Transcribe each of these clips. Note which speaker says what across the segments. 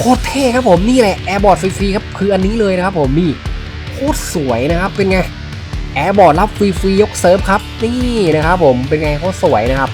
Speaker 1: โคตรเท่ครับผมนี่แหละแอร์บอร์ดฟรีๆครับคืออันนี้เลยนะครับผมนี่โคตรสวยนะครับเป็นไงแอร์บอร์ดรับฟรีๆยกเซิร์ฟครับนี่นะครับผมเป็นไงโคตรสวยนะครับ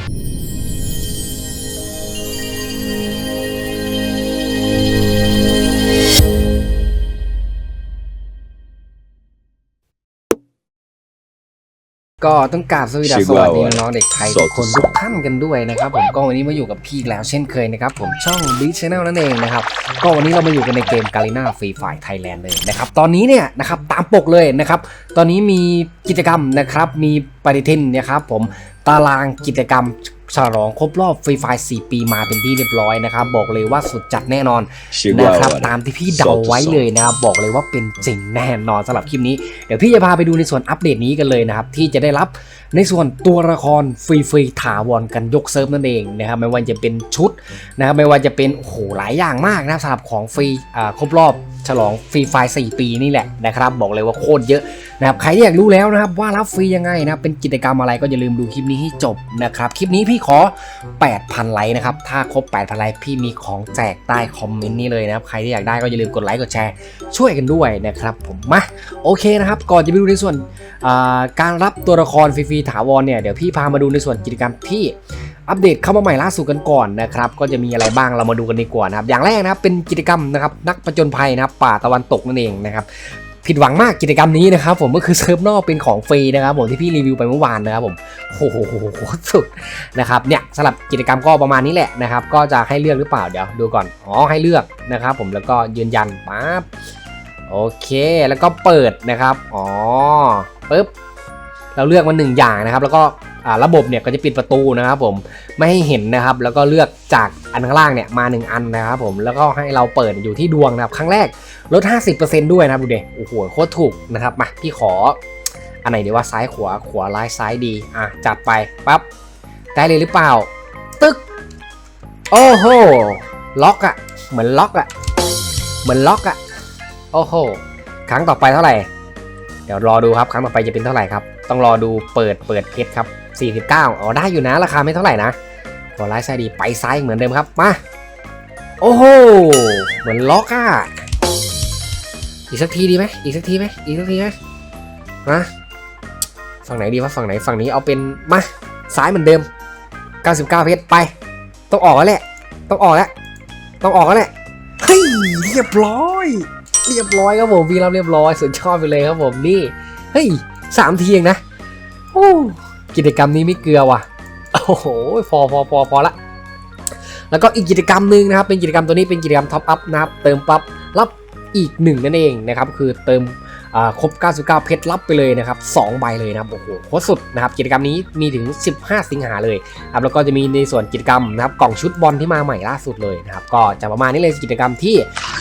Speaker 1: ก็ต้องกราบสวัสดีสวัสดีน้องๆเด็กไทยทุกคนทุกท่านกันด้วยนะครับผมก็วันนี้มาอยู่กับพี่อีกแล้วเช่นเคยนะครับผมช่อง b ี c h a n n e l นั่นเองนะครับก็วันนี้เรามาอยู่กันในเกม g a r i n a Free Fire Thailand เลยนะครับตอนนี้เนี่ยนะครับตามปกเลยนะครับตอนนี้มีกิจกรรมนะครับมีปฏิทินนะครับผมตารางกิจกรรม ฉลองครบรอบฟรีไฟ4ปีมาเป็นที่เรียบร้อยนะครับ บอกเลยว่าสุดจัดแน่นอนนะครับตามที่พี่เดาไว้เลยนะครับบอกเลยว่าเป็นจริงแน่นอนสำหรับคลิปนี้เดี๋ยวพี่จะพาไปดูในส่วนอัปเดตนี้กันเลยนะครับที่จะได้รับ ในส่วนตัวละครฟรีฟรีๆถาวรกันยกเซิร์ฟนั่นเองนะครับไม่ว่าจะเป็นชุดนะครับไม่ว่าจะเป็นโอ้โหหลายอย่างมากนะครับสำหรับของฟรีอ่าครบรอบฉลองฟรีไฟ4ปีนี่แหละนะครับ บอกเลยว่าโคตรเยอะนะครับใครที่อยากรู้แล้วนะครับว่ารับฟรียังไงนะเป็นกิจกรรมอะไรก็อย่าลืมดูคลิปนี้ให้จบนะครับ คลิปนี้พี่ขอ 8,000 ไลค์นะครับ ถ้าครบ 8,000 ไลค์พี่มีของแจกใต้คอมเมนต์นี้เลยนะครับใครที่อยากได้ก็อย่าลืมกดไลค์กดแชร์ช่วยกันด้วยนะครับผมมาโอเคนะครับก่อนจะไปดูในส่วนอ่าการรับตัวละครฟรีถาวรเนี่ยเดี๋ยวพี่พามาดูในส่วนกิจกรรมที่อัปเดตเข้ามาใหม่ล่าสุดกันก่อนนะครับก็จะมีอะไรบ้างเรามาดูกันดีกว่านะครับอย่างแรกนะครับเป็นกิจกรรมนะครับนักประจนภัยนะครับป่าตะวันตกนั่นเองนะครับผิดหวังมากกิจกรรมนี้นะครับผมก็คือเซิร์ฟนอกเป็นของฟรีนะครับผมที่พี่รีวิวไปเมื่อวานนะครับผมโอ้โหสุดนะครับเนี่ยสำหรับกิจกรรมก็ประมาณนี้แหละนะครับก็จะให้เลือกหรือเปล่าเดี๋ยวดูก่อนอ๋อให้เลือกนะครับผมแล้วก็ยืนยันปั๊บโอเคแล้วก็เปิดนะครับอ๋อปึ๊บ เราเลือกมาหนึ่งอย่างนะครับ แล้วก็ระบบเนี่ยก็จะปิดประตูนะครับผมไม่ให้เห็นนะครับ แล้วก็เลือกจากอันข้างล่างเนี่ยมาหนึ่งอันนะครับผมแล้วก็ให้เราเปิดอยู่ที่ดวงนะครับ ครั้งแรกลด 50%ด้วยนะครับดูเด็โอ้โหโคตรถูกนะครับมาพี่ขอ อันไหนดีว่าซ้ายขวาขวาร้ายซ้ายดีอะจัดไปปั๊บได้เลยหรือเปล่า ตึกโอ้โหล็อกอะเหมือนล็อกอะเหมือนล็อกอะโอ้โหครั้งต่อไปเท่าไหร่ เดี๋ยวรอดูครับ ครั้งต่อไปจะเป็นเท่าไหร่ครับ ต้องรอดูเปิดเปิดเพชรครับ 49อ๋อได้อยู่นะราคาไม่เท่าไหร่นะขวาร้ายซ้ายดีไปซ้ายเหมือนเดิมครับ มา โอ้โห เหมือนล็อกอะอีกสักทีดีไหมอีกสักทีไหมอีกสักทีไหมนะฝั่งไหนดีวะฝั่งไหนฝั่งนี้เอาเป็นมาซ้ายเหมือนเดิม 99 เพชรไป ต้องออกแล้วแหละ ต้องออกแล้ว ต้องออกแล้วแหละเฮ้ยเรียบร้อย เรียบร้อยครับผมวีรับเรียบร้อยสุดชอบไปเลยครับผมนี่ เฮ้ย สามทีเองนะโอ้กิจกรรมนี้ไม่เกลือว่ะโอ้โหพอพอพอพอละแล้วก็อีกกิจกรรมหนึ่งนะครับเป็นกิจกรรมตัวนี้เป็นกิจกรรมท็อปอัพนะครับเติมปั๊บรับอีกหนึ่งนั่นเองนะครับคือเติมอ่าครบ 99 เพชรรับไปเลยนะครับ2ใบเลยนะครับโอ้โหโคตรสุดนะครับกิจกรรมนี้มีถึง 15 สิงหาเลยครับแล้วก็จะมีในส่วนกิจกรรมนะครับกล่องชุดบอลที่มาใหม่ล่าสุดเลยนะครับก็จะประมาณนี้เลยกิจกรรมที่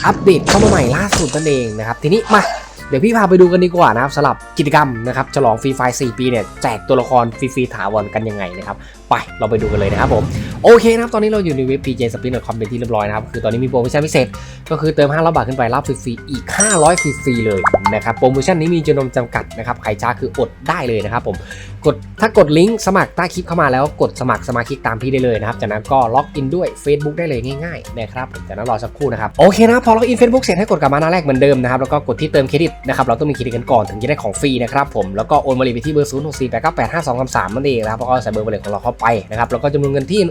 Speaker 1: อัปเดตเข้ามาใหม่ล่าสุดนั่นเองนะครับทีนี้มา เดี๋ยวพี่พาไปดูกันดีกว่านะครับสำหรับกิจกรรมนะครับฉลองฟรีไฟ4ปีเนี่ยแจกตัวละครฟรีๆถาวรกันยังไงนะครับไปเราไปดูกันเลยนะครับผมโอเคนะครับตอนนี้เราอยู่ในเว็บ pj s p i n com เป็นที่เรียบร้อยนะครับคือตอนนี้มีโปรโมชั่นพิเศษ ก็คือเติม 500 บาทขึ้นไปรับฟรีอีก 500ฟรีเลยนะครับโปรโมชั่นนี้มีจำนวนจำกัดนะครับใครช้าคืออดได้เลยนะครับผมกดถ้ากดลิงก์สมัครใต้คลิปเข้ามาแล้วกดสมัครสมาชิกตามพี่ได้เลยนะครับจากนั้นก็ล็อกอินด้วย Facebook ได้เลยง่ายๆนะครับจากนั้นรอสักครู่นะครับโอเคนะพอล็อกอิน Facebook เสร็จให้กดกลับมาหน้าแรกเหมือนเดิมนะครับแล้วก็กดที่เติมเครดิตนะครับเราต้องมีเครดิตกันก่อนถึงจะได้ของฟรีนะครับผมแล้วก็โอนมาเลยไปที่เบอร์0 6 4 8 9 8 5 2 3นั่นเองนะครับแล้วก็ใส่เบอร์บัญชีของเราเข้าไปนะครับแล้วก็จำนวนเงินที่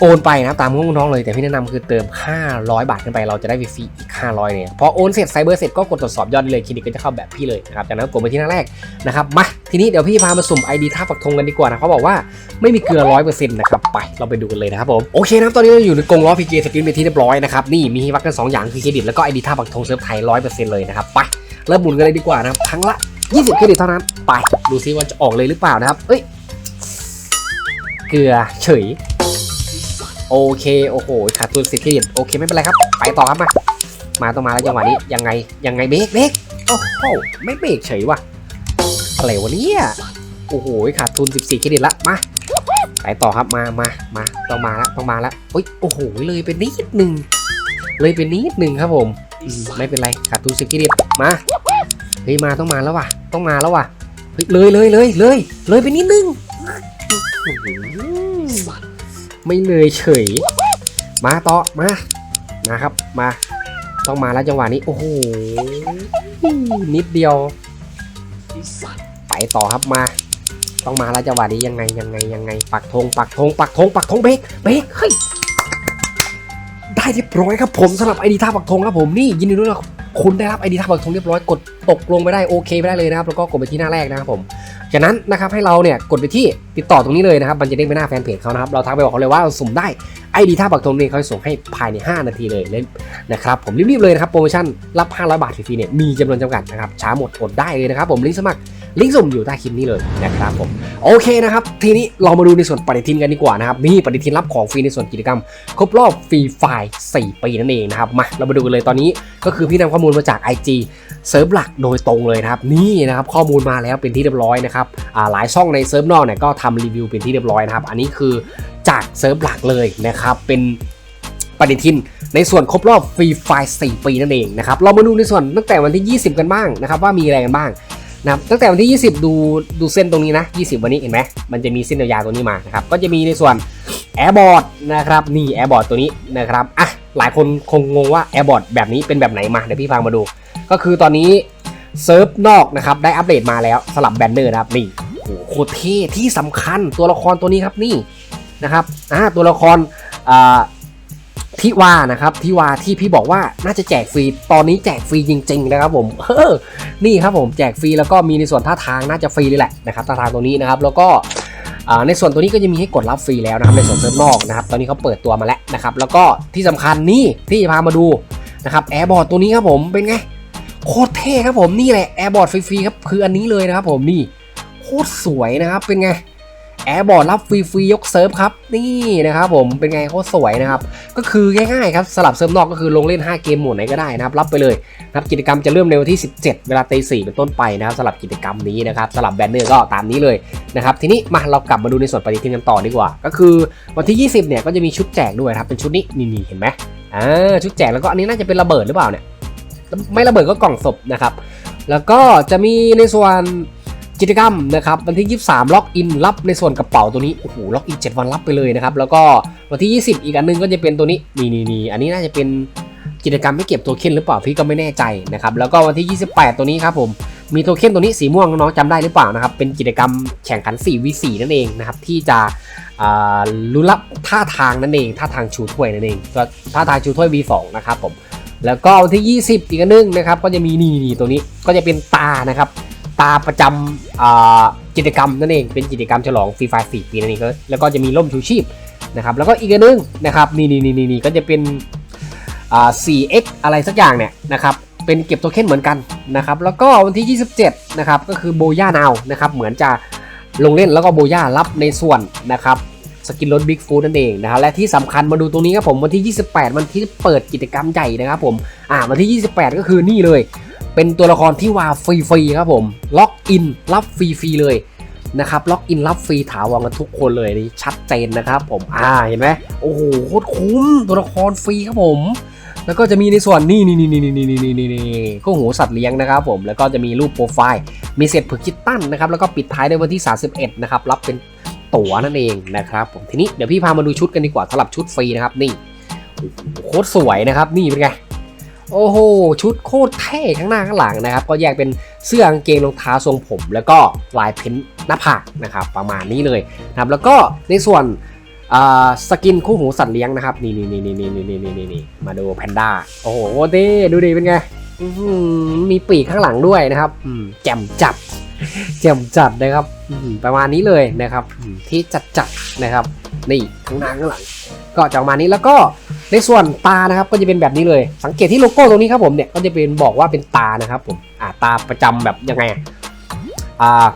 Speaker 1: โอนไปนะตามงบน้องเลยแต่พี่แนะนำคือเติม 500 บาทขึ้นไปเราจะได้ฟรีอีก 500เนี่ยพอโอนเสร็จไซเบอร์เสร็จก็กดตรวจสอบยอดเลยเครดิตก็จะเข้าแบบพี่เลยนะครับจากนั้นกดไปที่หน้าแรกนะครับมาทีนี้เดี๋ยวพี่พามาสุ่ม ID ท่าปักธงกันดีกว่านะเขาบอกว่าไม่มีเกลือ100%นต์นะครับไปเราไปดูกันเลยนะครับผมโอเคนะครับตอนนี้เราอยู่ในกรงล้อพีเจสกินเป็นที่เรียบร้อยนะครับนี่มีให้วัดกัน2อย่างคือเครดิตแล้วก็ ID ท่าปักธงเซิร์ฟไทย100%เลยนะครับไปเริ่มหมุนกันเลยดีกว่านะครับครั้งละ 20เครดิตเท่านั้นไปดูซิว่าจะออกเลยหรือเปล่านะครับเอ้ย เกลือเฉย โอเค โอ้โหขาดทุนสิบเครดิตโอเค ไม่เป็นไรครับ ไปต่อครับมา มาต้องมาแล้วจังหวะนี้ยังไงยังไงเบรกเบรกโอ้โหไม่เบรกเฉยว่ะอะไรวะเนี่ยโอ้โหขาดทุน 14เครดิตละมาไปต่อครับมามามาต้องมาแล้วต้องมาแล้วโอ้ยโอ้โหเลยไปนิดหนึ่งเลยไปนิดหนึ่งครับผมมไม่เป็นไรขาดทุน10เครดิตมาเฮ้ยมาต้องมาแล้วว่ะ ต้องมาแล้วว่ะเฮ้ยเลยเลยเลยเลยเลยไปนิดนึง ไม่เลยเฉย มาต่อมานะครับมา ต้องมาแล้วจังหวะนี้ โอ้โหนิดเดียวไปต่อครับมา ต้องมาแล้วจังหวะนี้ยังไงยังไงยังไง ปักธงปักธงปักธงปักธงเบรกเบรกเฮ้ย เรียบร้อยครับผมสำหรับไอดีท่าปักธงครับผมนี่ยินดีด้วยนะคุณได้รับไอดีท่าปักธงเรียบร้อยกดตกลงไปได้โอเคไปได้เลยนะครับแล้วก็กดไปที่หน้าแรกนะครับผมจากนั้นนะครับให้เราเนี่ยกดไปที่ติดต่อตรงนี้เลยนะครับมันจะเด้งไปหน้าแฟนเพจเขานะครับเราทักไปบอกเขาเลยว่าเราสุ่มได้ไอดีท่าปักธงนี่เขาจะส่งให้ภายใน 5 นาทีเลยเลยนะครับผมรีบๆเลยนะครับโปรโมชั่นรับ 500 บาทฟรีๆเนี่ยมีจำนวนจำกัดนะครับช้าหมดอดได้เลยนะครับผมลิงก์สมัคร ลิงก์สุ่มอยู่ใต้คลิปนี้เลยนะครับผมโอเคนะครับทีนี้เรามาดูในส่วนปฏิทินกันดีกว่านะครับนี่ปฏิทินรับของฟรีในส่วนกิจกรรม ครบรอบฟรีไฟล์4ปีนั่นเองนะครับมาเรามาดูกันเลยตอนนี้ก็คือพี่นำข้อมูลมาจาก IG เซิร์ฟหลักโดยตรงเลยนะครับนี่นะครับข้อมูลมาแล้วเป็นที่เรียบร้อยนะครับหลายช่องในเซิร์ฟนอกเนี่ยก็ทำรีวิวเป็นที่เรียบร้อยนะครับอันนี้คือจากเซิร์ฟหลักเลยนะครับเป็นปฏิทินในส่วนครบรอบฟรีไฟล์4ปีนั่นเองนะครับ เรามาดูในส่วนตั้งแต่วันที่ 20 กันบ้างนะครับว่ามีอะไรกันบ้าง นะครับตั้งแต่วันที่ 20 ดูดูเส้นตรงนี้นะ 20 วันนี้เห็นไหมมันจะมีเส้นยาวๆตัวนี้มานะครับก็จะมีในส่วนแอร์บอร์ดนะครับนี่แอร์บอร์ดตัวนี้นะครับอะหลายคนคงงงว่าแอร์บอร์ดแบบนี้เป็นแบบไหนมาเดี๋ยวพี่พามาดู ก็คือตอนนี้เซิร์ฟนอกนะครับได้อัปเดตมาแล้วสลับแบนเนอร์นะครับนี่โอ้โหโคตรเท่ที่สำคัญตัวละครตัวนี้ครับนี่นะครับอ่าตัวละครอ่า ทิวานะครับทิวาที่พี่บอกว่าน่าจะแจกฟรีตอนนี้แจกฟรีจริง ๆ นะครับผมเออนี่ครับผมแจกฟรีแล้วก็มีในส่วนท่าทางน่าจะฟรีเลยแหละนะครับท่าทางตัวนี้นะครับแล้วก็ในส่วนตัวนี้ก็จะมีให้กดรับฟรีแล้วนะครับในส่วนเซิร์ฟนอกนะครับตอนนี้เขาเปิดตัวมาแล้วนะครับแล้วก็ที่สำคัญนี่ที่พามาดูนะครับแอร์บอร์ดตัวนี้ครับผมเป็นไงโคตรเท่ครับผมนี่แหละแอร์บอร์ดฟรีๆครับคืออันนี้เลยนะครับผมนี่โคตรสวยนะครับเป็นไง แอร์บอร์ดรับฟรีๆยกเซิร์ฟครับ นี่นะครับผมเป็นไงโคตรสวยนะครับ ก็คือง่ายๆครับสลับเซิร์ฟนอกก็คือลงเล่น 5 เกมหมดไหนก็ได้นะครับ รับไปเลยนะครับกิจกรรมจะเริ่มในวันที่ 17 เวลาตีสี่เป็นต้นไปนะครับสลับกิจกรรมนี้นะครับสลับแบนเนอร์ก็ตามนี้เลยนะครับทีนี้มาเรากลับมาดูในส่วนปฏิทินกันต่อดีกว่า ก็คือวันที่ 20เนี่ยก็จะมีชุดแจกด้วยครับเป็นชุดนี้นี่เห็นไหมอ่าชุดแจกแล้วก็อันนี้น่าจะเป็นระเบิดหรือเปล่าเนี่ยไม่ระเบิดก็กล่องศพนะครับแล้วก็จะมีในส่วน กิจกรรมนะครับวันที่ 23 ล็อกอินรับในส่วนกระเป๋าตัวนี้โอ้โหล็อกอิน 7 วันรับไปเลยนะครับแล้วก็วันที่ 20 อีกอันนึงก็จะเป็นตัวนี้นี่นี่นี่อันนี้น่าจะเป็นกิจกรรมไม่เก็บโทเค็นหรือเปล่าพี่ก็ไม่แน่ใจนะครับแล้วก็วันที่ 28 ตัวนี้ครับผมมีโทเค็นตัวนี้สีม่วงน้องจำได้หรือเปล่านะครับเป็นกิจกรรมแข่งขัน 4v4 นั่นเองนะครับที่จะอ่าลุ้นรับท่าทางนั่นเองท่าทางชูถ้วยนั่นเองก็ท่าทางชูถ้วย V2 นะครับผมแล้วก็วันที่ 20 อีกอันนึงนะครับก็จะมีนี่นี่ตัวนี้ก็จะเป็นตานะครับ ตาประจำกิจกรรมนั่นเองเป็นกิจกรรมฉลองฟรีไฟร์4ปีนั่นเองแล้วก็จะมีร่มชูชีพนะครับแล้วก็อีกอันนึงนะครับนี่นี่นี่นี่ก็จะเป็นอ่า 4x อะไรสักอย่างเนี่ยนะครับเป็นเก็บโทเค็นเหมือนกันนะครับแล้วก็วันที่ 27นะครับก็คือโบย่านาวนะครับเหมือนจะลงเล่นแล้วก็โบย่ารับในส่วนนะครับสกินรถบิ๊กฟูดนั่นเองนะครับและที่สำคัญมาดูตรงนี้ครับผมวันที่ 28 วันที่เปิดกิจกรรมใหญ่นะครับผมอ่าวันที่ 28 ก็คือนี่เลย เป็นตัวละครที่ว่าฟรีๆครับผมล็อกอินรับฟรีๆเลยนะครับล็อกอินรับฟรีถาวรกันทุกคนเลยนี่ชัดเจนนะครับผมอ่าเห็นไหมโอ้โหโคตรคุ้มตัวละครฟรีครับผม แล้วก็จะมีในส่วนนี่นี่นี่นี่นี่นี่นี่นี่นี่ก็หูสัตว์เลี้ยงนะครับผมแล้วก็จะมีรูปโปรไฟล์ มีเศษผึกคิตตั้นนะครับแล้วก็ปิดท้ายในวันที่ 31 นะครับ รับเป็นตั๋วนั่นเองนะครับผมทีนี้เดี๋ยวพี่พามาดูชุดกันดีกว่าสำหรับชุดฟรีนะครับนี่โคตรสวยนะครับนี่เป็นไง โอ้โห ชุดโคตรเท่ข้างหน้าข้างหลังนะครับ ก็แยกเป็นเสื้อกางเกงรองเท้าทรงผม แล้วก็ลายเพ้นหน้าผากนะครับ ประมาณนี้เลยนะครับแล้วก็ในส่วนสกินคู่หูสัตว์เลี้ยงนะครับ นี่นี่นี่นี่นี่นี่นี่นี่นี่มาดูแพนด้าโอ้โหเด้ดูดิเป็นไงมีปีกข้างหลังด้วยนะครับแจ่มจัดแจ่มจัดนะครับประมาณนี้เลยนะครับที่จัดจัดนะครับ นี่ข้างหน้าข้างหลัง ก็จะประมาณนี้แล้วก็ ในส่วนตานะครับก็จะเป็นแบบนี้เลย สังเกตที่โลโก้ตรงนี้ครับผมเนี่ยก็จะเป็นบอกว่าเป็นตานะครับผมอ่าตาประจำแบบยังไงอ่า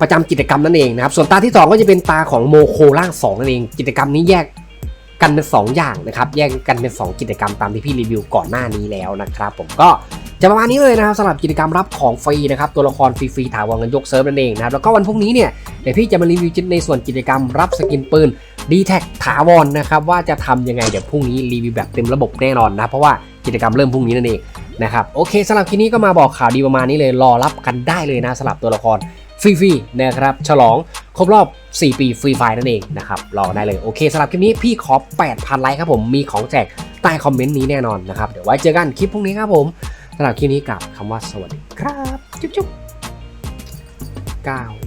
Speaker 1: ประจำกิจกรรมนั่นเองนะครับ ส่วนตาที่สองก็จะเป็นตาของโมโคล่างสองนั่นเอง กิจกรรมนี้แยกกันเป็นสองอย่างนะครับ แยกกันเป็นสองกิจกรรมตามที่พี่รีวิวก่อนหน้านี้แล้วนะครับ ผมก็จะประมาณนี้เลยนะครับสำหรับกิจกรรมรับของฟรีนะครับตัวละครฟรีๆถาวรเงินยกเซิร์ฟนั่นเองนะครับแล้วก็วันพรุ่งนี้เนี่ยเดี๋ยวพี่จะมารีวิวในส่วนกิจกรรมรับสกินปืน d t แทถาวรนนะครับว่าจะทำยังไงเดี๋ยวพรุ่งนี้รีวิวแบบเต็มระบบแน่นอนนะเพราะว่ากิจกรรมเริ่มพรุ่งนี้นั่นเองนะครับโอเคสำหรับคลิปนี้ก็มาบอกข่าวดีประมาณนี้เลยรอรับกันได้เลยนะสำหรับตัวละครฟรีๆนะครับฉลองครบรอบ 4 ปีฟรีไฟนั่นเองนะครับรอได้เลยโอเคสำหรับคลิปนี้พี่ขอ 8,000 ไลค์ครับผมมีของแจกใต้คอมเมนต์นี้แน่นอนนะครับเดี๋ยวไว้เจอกันคลิปพรุ่งนี้ครับผมสำหรับคลิปนี้กับคำว่าสวัสดีครับ จุ๊บจุ๊บก้าสิบห้า